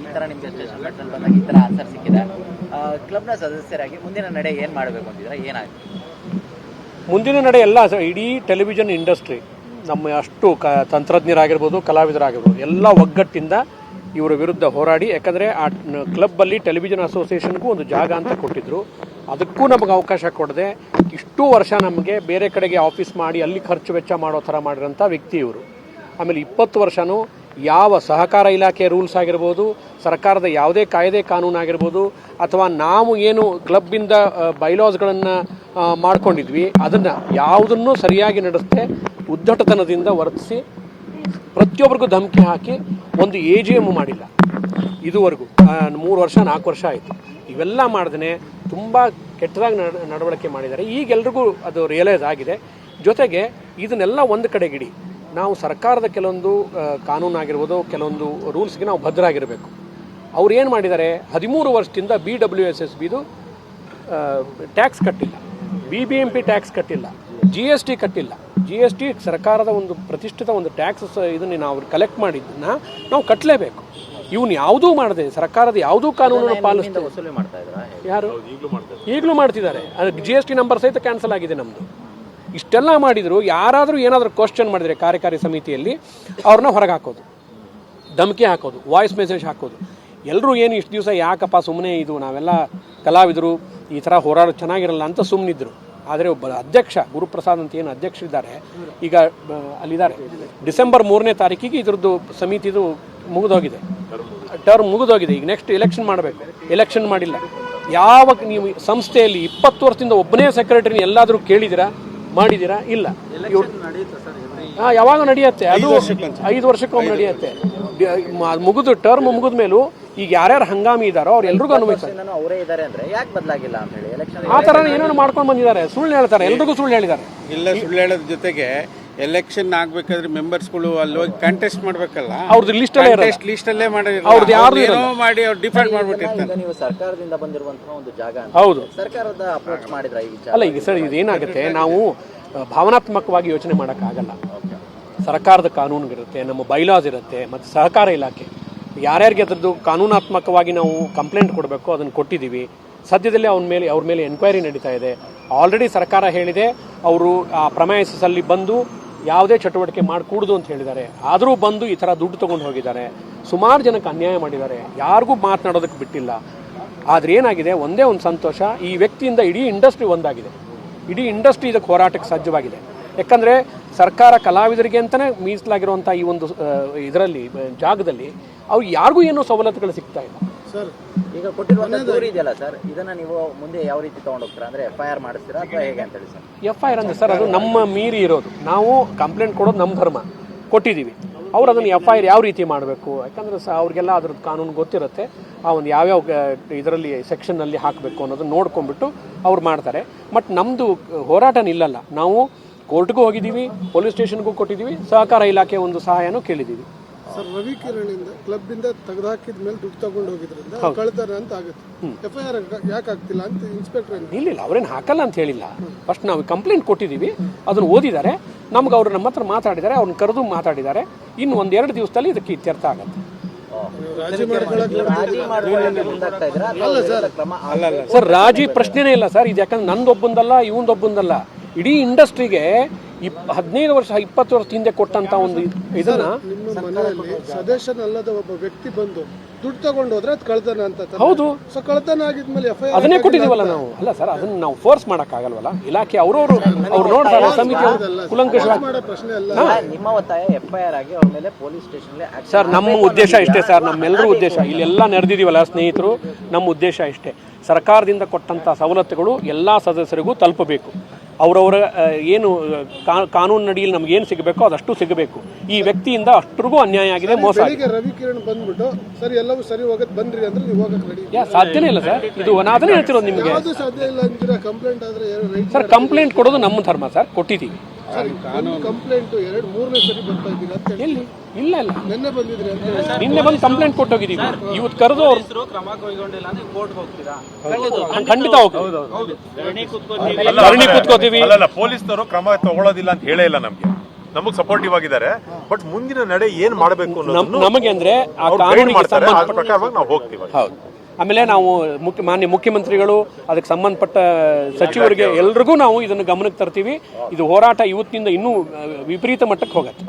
ಈ ತರ ನಿಮ್ಗೆ ಸ್ಟೇಷನ್ ಬಂದಾಗ ಈ ತರ ಆನ್ಸರ್ ಸಿಕ್ಕಿದೆ. ಕ್ಲಬ್ನ ಸದಸ್ಯರಾಗಿ ಮುಂದಿನ ನಡೆ ಏನು ಮಾಡಬೇಕು ಅಂತಿದ್ರೆ ಏನಾಗುತ್ತೆ ಮುಂದಿನ ನಡೆ ಎಲ್ಲ ಇಡೀ ಟೆಲಿವಿಷನ್ ಇಂಡಸ್ಟ್ರಿ ನಮ್ಮ ಅಷ್ಟು ಕ, ತಂತ್ರಜ್ಞರಾಗಿರ್ಬೋದು, ಕಲಾವಿದರಾಗಿರ್ಬೋದು, ಎಲ್ಲ ಒಗ್ಗಟ್ಟಿಂದ ಇವರ ವಿರುದ್ಧ ಹೋರಾಡಿ, ಯಾಕಂದರೆ ಆ ಕ್ಲಬ್ಬಲ್ಲಿ ಟೆಲಿವಿಷನ್ ಅಸೋಸಿಯೇಷನ್ಗೂ ಒಂದು ಜಾಗ ಅಂತ ಕೊಟ್ಟಿದ್ರು. ಅದಕ್ಕೂ ನಮಗೆ ಅವಕಾಶ ಕೊಡದೆ, ಇಷ್ಟು ವರ್ಷ ನಮಗೆ ಬೇರೆ ಕಡೆಗೆ ಆಫೀಸ್ ಮಾಡಿ, ಅಲ್ಲಿ ಖರ್ಚು ವೆಚ್ಚ ಮಾಡೋ ಥರ ಮಾಡಿರೋಂಥ ವ್ಯಕ್ತಿ ಇವರು. ಆಮೇಲೆ ಇಪ್ಪತ್ತು ವರ್ಷನೂ ಯಾವ ಸಹಕಾರ ಇಲಾಖೆ ರೂಲ್ಸ್ ಆಗಿರ್ಬೋದು, ಸರ್ಕಾರದ ಯಾವುದೇ ಕಾಯ್ದೆ ಕಾನೂನು ಆಗಿರ್ಬೋದು, ಅಥವಾ ನಾವು ಏನು ಕ್ಲಬ್ಬಿಂದ ಬೈಲಾಸ್ಗಳನ್ನು ಮಾಡ್ಕೊಂಡಿದ್ವಿ, ಅದನ್ನು ಯಾವುದನ್ನು ಸರಿಯಾಗಿ ನಡೆಸದೆ, ಉದ್ದಟತನದಿಂದ ವರ್ತಿಸಿ, ಪ್ರತಿಯೊಬ್ಬರಿಗೂ ಧಮಕಿ ಹಾಕಿ ಒಂದು ಎ ಜಿ ಎಂ ಮಾಡಿಲ್ಲ. ಇದುವರೆಗೂ ಮೂರು ವರ್ಷ, ನಾಲ್ಕು ವರ್ಷ ಆಯಿತು. ಇವೆಲ್ಲ ಮಾಡ್ದೇ ತುಂಬ ಕೆಟ್ಟದಾಗಿ ನಡ, ನಡವಳಿಕೆ ಮಾಡಿದ್ದಾರೆ. ಈಗೆಲ್ರಿಗೂ ಅದು ರಿಯಲೈಸ್ ಆಗಿದೆ. ಜೊತೆಗೆ ಇದನ್ನೆಲ್ಲ ಒಂದು ಕಡೆಗಿಡಿ. ನಾವು ಸರ್ಕಾರದ ಕೆಲವೊಂದು ಕಾನೂನಾಗಿರ್ಬೋದು ಕಾನೂನು ಆಗಿರ್ಬೋದು ಕೆಲವೊಂದು ರೂಲ್ಸ್ಗೆ ನಾವು ಭದ್ರಾಗಿರಬೇಕು. ಅವ್ರು ಏನು ಮಾಡಿದ್ದಾರೆ? ಹದಿಮೂರು ವರ್ಷದಿಂದ ಬಿ ಡಬ್ಲ್ಯೂ ಎಸ್ ಎಸ್ ಬಿದು ಟ್ಯಾಕ್ಸ್ ಕಟ್ಟಿಲ್ಲ. B B M P tax ಕಟ್ಟಿಲ್ಲ. ಜಿ ಎಸ್ ಟಿ ಕಟ್ಟಿಲ್ಲ. ಜಿ ಎಸ್ ಟಿ ಸರ್ಕಾರದ ಒಂದು ಪ್ರತಿಷ್ಠಿತ ಒಂದು ಟ್ಯಾಕ್ಸ್ ಇದನ್ನು ನಾವು ಕಲೆಕ್ಟ್ ಮಾಡಿದ್ದನ್ನ ನಾವು ಕಟ್ಟಲೇಬೇಕು ಇವನು ಯಾವುದೂ ಮಾಡದೆ ಸರ್ಕಾರದ ಯಾವುದೂ ಕಾನೂನನ್ನು ಪಾಲಿಸ್ತಾ ವಸೂಲಿ ಮಾಡ್ತಾ ಇದ್ರ? ಯಾರು? ಈಗಲೂ ಮಾಡ್ತಿದ್ದಾರೆ. ಅದು ಜಿ ಎಸ್ ಟಿ ನಂಬರ್ ಸಹಿತ ಕ್ಯಾನ್ಸಲ್ ಆಗಿದೆ ನಮ್ಮದು ಇಷ್ಟೆಲ್ಲ ಮಾಡಿದರೂ, ಯಾರಾದರೂ ಏನಾದರೂ ಕ್ವಶನ್ ಮಾಡಿದರೆ ಕಾರ್ಯಕಾರಿ ಸಮಿತಿಯಲ್ಲಿ, ಅವ್ರನ್ನ ಹೊರಗೆ ಹಾಕೋದು. ಧಮಕಿ ಹಾಕೋದು ವಾಯ್ಸ್ ಮೆಸೇಜ್ ಹಾಕೋದು. ಎಲ್ಲರೂ ಏನು ಇಷ್ಟು ದಿವಸ ಯಾಕಪ್ಪ ಸುಮ್ಮನೆ ಇದು, ನಾವೆಲ್ಲ ಕಲಾವಿದರು, ಈ ಥರ ಹೋರಾಡ ಚೆನ್ನಾಗಿರಲ್ಲ ಅಂತ ಸುಮ್ಮನಿದ್ರು ಆದರೆ ಒಬ್ಬ ಅಧ್ಯಕ್ಷ, ಗುರುಪ್ರಸಾದ್ ಅಂತ ಏನು ಅಧ್ಯಕ್ಷರಿದ್ದಾರೆ ಈಗ ಅಲ್ಲಿದ್ದಾರೆ. ಡಿಸೆಂಬರ್ ಮೂರನೇ ತಾರೀಕಿಗೆ ಇದ್ರದ್ದು ಸಮಿತಿದು ಮುಗಿದೋಗಿದೆ. ಟರ್ಮ್ ಮುಗಿದೋಗಿದೆ. ಈಗ ನೆಕ್ಸ್ಟ್ ಎಲೆಕ್ಷನ್ ಮಾಡಬೇಕು. ಎಲೆಕ್ಷನ್ ಮಾಡಿಲ್ಲ. ಯಾವಾಗ ನೀವು ಸಂಸ್ಥೆಯಲ್ಲಿ ಇಪ್ಪತ್ತು ವರ್ಷದಿಂದ ಒಬ್ಬನೇ ಸೆಕ್ರೆಟರಿ ಎಲ್ಲಾದರೂ ಕೇಳಿದಿರಾ ಮಾಡಿದ್ದೀರಾ? ಇಲ್ಲ. ಹಾ ಯಾವಾಗ ನಡೆಯುತ್ತೆ? ಅದು ಐದು ವರ್ಷಕ್ಕೊಮ್ಮೆ ನಡೆಯುತ್ತೆ. ಮುಗಿದು ಟರ್ಮ್ ಮುಗಿದ ಮೇಲೂ ಈಗ ಯಾರ್ಯಾರು ಹಂಗಾಮಿ ಇದ್ದಾರೋ ಅವ್ರು ಎಲ್ರಿಗೂ ಅನ್ವಯಿಸ್ತಾರೆ ನಾನು ಅವರೇ ಇದಾರೆ ಅಂದ್ರೆ ಯಾಕೆ ಬದಲಾಗಿಲ್ಲ ಅಂತ ಹೇಳಿ? ಆ ಥರ ಏನೇನು ಮಾಡ್ಕೊಂಡು ಬಂದಿದ್ದಾರೆ. ಸುಳ್ಳು ಹೇಳ್ತಾರೆ. ಎಲ್ರಿಗೂ ಸುಳ್ಳು ಹೇಳಿದ್ದಾರೆ. ಇಲ್ಲ ಸುಳ್ಳು ಹೇಳೋದ್ರ ಜೊತೆಗೆ ಎಲೆಕ್ಷನ್ ಆಗ್ಬೇಕಾದ್ರೆ ಮೆಂಬರ್ಸ್ಗಳು ಅಲ್ಲಿ ಹೋಗಿ ಕಂಟೆಸ್ಟ್ ಮಾಡ್ಬೇಕಲ್ಲ? ಅವ್ರದ್ದು ಲಿಸ್ಟಲ್ಲೇ ಕಂಟೆಸ್ಟ್ ಟೆಸ್ಟ್ ಲಿಸ್ಟ್ ಅಲ್ಲೇ ಮಾಡಿ ಅವ್ರದ್ದು ಏನೋ ಮಾಡಿ ಅವ್ರು ಡಿಫೆಂಡ್ ಮಾಡ್ಬಿಟ್ಟಿರ್ತಾರೆ. ಈಗ ನೀವು ಸರ್ಕಾರದಿಂದ ಬಂದಿರುವಂತಹ ಒಂದು ಜಾಗ ಅಂತ. ಹೌದು. ಸರ್ಕಾರದ ಅಪ್ರೋಚ್ ಮಾಡಿದ್ರ ಈ ವಿಚಾರ? ಅಲ್ಲ ಈಗ ಸರ್ ಇದೇನಾಗುತ್ತೆ ನಾವು ಭಾವನಾತ್ಮಕವಾಗಿ ಯೋಚನೆ ಮಾಡೋಕ್ಕಾಗಲ್ಲ. ಸರ್ಕಾರದ ಕಾನೂನುಗಳಿರುತ್ತೆ ನಮ್ಮ ಬೈಲಾಸ್ ಇರುತ್ತೆ ಮತ್ತು ಸಹಕಾರ ಇಲಾಖೆ. ಯಾರ್ಯಾರಿಗೆ ಅದರದ್ದು ಕಾನೂನಾತ್ಮಕವಾಗಿ ನಾವು ಕಂಪ್ಲೇಂಟ್ ಕೊಡಬೇಕು ಅದನ್ನು ಕೊಟ್ಟಿದ್ದೀವಿ. ಸದ್ಯದಲ್ಲೇ ಅವನ ಮೇಲೆ ಅವ್ರ ಮೇಲೆ ಎನ್ಕ್ವೈರಿ ನಡೀತಾ ಇದೆ. ಆಲ್ರೆಡಿ ಸರ್ಕಾರ ಹೇಳಿದೆ ಅವರು ಆ ಪ್ರಮೇಯಸಲ್ಲಿ ಬಂದು ಯಾವುದೇ ಚಟುವಟಿಕೆ ಮಾಡಕೂಡ್ದು ಅಂತ ಹೇಳಿದ್ದಾರೆ. ಆದರೂ ಬಂದು ಈ ಥರ ದುಡ್ಡು ತೊಗೊಂಡು ಹೋಗಿದ್ದಾರೆ. ಸುಮಾರು ಜನಕ್ಕೆ ಅನ್ಯಾಯ ಮಾಡಿದ್ದಾರೆ. ಯಾರಿಗೂ ಮಾತನಾಡೋದಕ್ಕೆ ಬಿಟ್ಟಿಲ್ಲ. ಆದರೆ ಏನಾಗಿದೆ? ಒಂದೇ ಒಂದು ಸಂತೋಷ. ಈ ವ್ಯಕ್ತಿಯಿಂದ ಇಡೀ ಇಂಡಸ್ಟ್ರಿ ಒಂದಾಗಿದೆ. ಇಡೀ ಇಂಡಸ್ಟ್ರಿ ಇದಕ್ಕೆ ಹೋರಾಟಕ್ಕೆ ಸಜ್ಜವಾಗಿದೆ ಯಾಕಂದರೆ ಸರ್ಕಾರ ಕಲಾವಿದರಿಗೆ ಅಂತಲೇ ಮೀಸಲಾಗಿರುವಂಥ ಈ ಒಂದು ಇದರಲ್ಲಿ, ಜಾಗದಲ್ಲಿ ಅವ್ರು ಯಾರಿಗೂ ಏನೂ ಸವಲತ್ತುಗಳು ಸಿಗ್ತಾ ಇಲ್ಲ. ಸರ್ ಈಗ ಕೊಟ್ಟಿರುವಂತಹ ದೂರು ಇದೆಯಲ್ಲ ಸರ್ ಇದನ್ನ ನೀವು ಮುಂದೆ ಯಾವ ರೀತಿ ತಗೊಂಡೋಗ್ತೀರಾ? ಅಂದ್ರೆ ಎಫ್ ಐ ಆರ್ ಮಾಡಿಸ್ತೀರಾ ಅಥವಾ ಹೇಗೆ ಅಂತ ಹೇಳಿ ಸರ್? ಎಫ್ ಐ ಆರ್ ಅಂದ್ರೆ ಸರ್ ಅದು ನಮ್ಮ ಮೀರಿ ಇರೋದು. ನಾವು ಕಂಪ್ಲೇಂಟ್ ಕೊಡೋದು ನಮ್ಮ ಧರ್ಮ. ಕೊಟ್ಟಿದ್ದೀವಿ. ಅವ್ರು ಅದನ್ನು ಎಫ್ ಐ ಆರ್ ಯಾವ ರೀತಿ ಮಾಡಬೇಕು? ಯಾಕಂದ್ರೆ ಸಹ ಅವ್ರಿಗೆಲ್ಲ ಅದ್ರದ್ದು ಕಾನೂನು ಗೊತ್ತಿರುತ್ತೆ. ಆ ಒಂದು ಯಾವ್ಯಾವ ಇದರಲ್ಲಿ ಸೆಕ್ಷನ್ನಲ್ಲಿ ಹಾಕಬೇಕು ಅನ್ನೋದನ್ನ ನೋಡ್ಕೊಂಡ್ಬಿಟ್ಟು ಅವ್ರು ಮಾಡ್ತಾರೆ. ಬಟ್ ನಮ್ಮದು ಹೋರಾಟ ನಿಲ್ಲಲ್ಲ ನಾವು ಕೋರ್ಟ್ಗೂ ಹೋಗಿದ್ದೀವಿ ಪೊಲೀಸ್ ಸ್ಟೇಷನ್ಗೂ ಕೊಟ್ಟಿದ್ದೀವಿ ಸಹಕಾರ ಇಲಾಖೆ ಒಂದು ಸಹಾಯನೂ ಕೇಳಿದ್ದೀವಿ. ಸರ್ ರವಿ ಕಿರಣ್ ಇಂದ ಕ್ಲಬ್ ಇಂದ ತೆಗೆದಾಕಿದ ಮೇಲೆ ದುಡ್ಡು ತಗೊಂಡು ಹೋಗಿದ್ರಿಂದ ಕಳ್ತಾರೆ ಅಂತ ಆಗುತ್ತೆ. ಎಫ್ ಐ ಆರ್ ಯಾಕೆ ಆಗ್ತಿಲ್ಲ ಅಂತ ಇನ್ಸ್ಪೆಕ್ಟರ್ ಇಲ್ಲ ಇಲ್ಲ ಅವ್ರೇನು ಹಾಕಲ್ಲ ಅಂತ ಹೇಳಿಲ್ಲ. ಫಸ್ಟ್ ನಾವು ಕಂಪ್ಲೇಂಟ್ ಕೊಟ್ಟಿದ್ದೀವಿ ಅದನ್ನು ಓದಿದ್ದಾರೆ. ನಮ್ಗೆ ಅವ್ರು ನಮ್ಮ ಹತ್ರ ಮಾತಾಡಿದ್ದಾರೆ ಅವ್ರನ್ನ ಕರೆದು ಮಾತಾಡಿದ್ದಾರೆ. ಇನ್ನು ಒಂದೆರಡು ದಿವಸದಲ್ಲಿ ಇದಕ್ಕೆ ಇತ್ಯರ್ಥ ಆಗುತ್ತೆ. ಸರ್. ರಾಜಿ ಪ್ರಶ್ನೆನೇ ಇಲ್ಲ ಸರ್. ಇದು ಯಾಕಂದ್ರೆ ನಂದೊಬ್ಬಂದಲ್ಲ ಇವಂದೊಬ್ಬಂದಲ್ಲ ಇಡೀ ಇಂಡಸ್ಟ್ರಿಗೆ ಇಪ್ ಹದಿನೈದು ವರ್ಷ ಇಪ್ಪತ್ತು ವರ್ಷ ಹಿಂದೆ ಕೊಟ್ಟಂತ ಒಂದು ಇದನ್ನ ನಿಮ್ಮ ಮನೆಯಲ್ಲಿ ಸದಸ್ಯನಲ್ಲದ ಒಬ್ಬ ವ್ಯಕ್ತಿ ಬಂದು ದುಡ್ಡು ತಗೊಂಡು ಹೋದ್ರೆ ಅದು ಕಳ್ತನ ಅಂತ? ಹೌದು. ಸೊ ಕಳ್ತನ ಆಗಿದ್ಮೇಲೆ ಎಫ್ ಐ ಆರ್ ಅದನ್ನೇ ಕೊಟ್ಟಿದೀವಲ್ಲ ನಾವು. ಅಲ್ಲ ಸರ್ ಅದನ್ನ ನಾವು ಫೋರ್ಸ್ ಆಗಲ್ವಲ್ಲ ಇಲಾಖೆ ಅವರವರು ಅವ್ರು ನೋಡ್ತಾರೆ ಸಮಿತಿ ಕುಲಂಕುಷ ಮಾಡೋ ಪ್ರಶ್ನೆ ಅಲ್ಲ. ನಿಮ್ಮ ಒತ್ತಾಯ ಎಫ್ ಐ ಆರ್ ಆಗಿ ಅವ್ರ ಮೇಲೆ ಪೊಲೀಸ್ ಸ್ಟೇಷನ್ ಸರ್ ನಮ್ಮ ಉದ್ದೇಶ ಇಷ್ಟೇ ಸರ್ ನಮ್ಮೆಲ್ಲರೂ ಉದ್ದೇಶ. ಇಲ್ಲೆಲ್ಲ ನಡೆದಿದೀವಲ್ಲ ಸ್ನೇಹಿತರು ನಮ್ಮ ಉದ್ದೇಶ ಇಷ್ಟೇ. ಸರ್ಕಾರದಿಂದ ಕೊಟ್ಟಂಥ ಸವಲತ್ತುಗಳು ಎಲ್ಲ ಸದಸ್ಯರಿಗೂ ತಲುಪಬೇಕು. ಅವರವರ ಏನು ಕಾ- ಕಾನೂನು ನಡಿಯಲ್ಲಿ ನಮ್ಗೆ ಏನು ಸಿಗಬೇಕೋ ಅದಷ್ಟು ಸಿಗಬೇಕು. ಈ ವ್ಯಕ್ತಿಯಿಂದ ಅಷ್ಟರಿಗೂ ಅನ್ಯಾಯ ಆಗಿದೆ ಮೋಸ ಆಗಿದೆ ಬೆಳಿಗ್ಗೆ ರವಿ ಕಿರಣ್ ಬಂದ್ಬಿಟ್ಟು ಸರಿ ಎಲ್ಲವೂ ಸರಿ ಅಂದ್ರೆ ನೀವು ಹೋಗಕ್ಕೆ ಸಾಧ್ಯನೇ ಇಲ್ಲ ಸರ್. ಇದು ನಾನು ಅದನ್ನೇ ಹೇಳ್ತಿರೋದು ನಿಮಗೆ. ಸಾಧ್ಯ ಇಲ್ಲ ಅಂತೀರಾ? ಕಂಪ್ಲೇಂಟ್ ಆದ್ರೆ ಸರ್ ಕಂಪ್ಲೇಂಟ್ ಕೊಡೋದು ನಮ್ಮ ಧರ್ಮ ಸರ್ ಕೊಟ್ಟಿದ್ದೀವಿ. ಕಂಪ್ಲೇಂಟ್ ಎರಡು ಮೂರನೇ ಸರಿ ಬರ್ತಾ ಇದ್ದೀರಾ ಅಂತ ಹೇಳಿ. ಎಲ್ಲಿ? ಇಲ್ಲ ಇಲ್ಲ ನಿನ್ನೆ ಬಂದಿದ್ರಿ ಅಂತ ಹೇಳಿ. ನಿನ್ನೆ ಬಂದು ಕಂಪ್ಲೇಂಟ್ ಕೊಟ್ಟೋಗಿದ್ದೀವಿ ಇವತ್ತು ಕರೆದು ಅವ್ರು ಖಂಡಿತ ಹೋಗ್ತೀವಿ. ಧರಣಿ ಕೂತ್ಕೋತೀವಿ. ಪೊಲೀಸ್ನವರು ಕ್ರಮ ತಗೊಳ್ಳೋದಿಲ್ಲ ಅಂತ ಹೇಳೇ ಇಲ್ಲ ನಮ್ಗೆ. ನಮಗ್ ಸಪೋರ್ಟಿವ್ ಆಗಿದ್ದಾರೆ. ಬಟ್ ಮುಂದಿನ ನಡೆ ಏನ್ ಮಾಡಬೇಕು ನಮ್- ನಮಗೆ ಅಂದ್ರೆ ಆ ಅವ್ರು ಗೈಡ್ ಕಾನೂನಿಗೆ ಮಾಡ್ತಾರೆ. ಅದ್ರ ಸಂಬಂಧಪಟ್ಟ ಪ್ರಕಾರವಾಗಿ ನಾವು ಹೋಗ್ತೀವಿ. ಹೌದು. ಆಮೇಲೆ ನಾವು ಮುಖ್ಯ ಮಾನ್ಯ ಮುಖ್ಯಮಂತ್ರಿಗಳು, ಅದಕ್ಕೆ ಸಂಬಂಧಪಟ್ಟ ಸಚಿವರಿಗೆ ಎಲ್ರಿಗೂ ನಾವು ಇದನ್ನು ಗಮನಕ್ಕೆ ತರ್ತೀವಿ. ಇದು ಹೋರಾಟ ಇವತ್ತಿನಿಂದ ಇನ್ನೂ ವಿಪರೀತ ಮಟ್ಟಕ್ಕೆ ಹೋಗುತ್ತೆ.